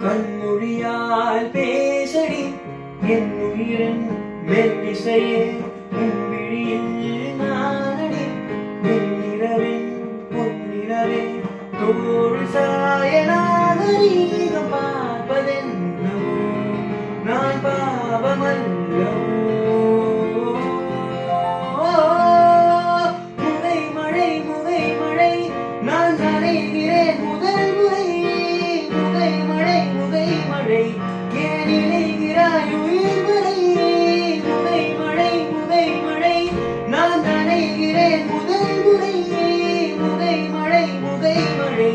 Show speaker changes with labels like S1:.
S1: கண்மொழியால் பேசடி என் உயிரின் மெல்லிசையே உன் விழியில் நானடி வெண்ணிறவின் பொன்னிறவே தோள் சாயனாக நீகம் பார்ப்பதென்னவோ? நான் பாவமல்ல வரை ஏனிலைகிறாய் உயிர் வரை புதை மழை புதை மழை நான் நனைகிறேன் முதல் முறையே. புதை மழை புதை மழை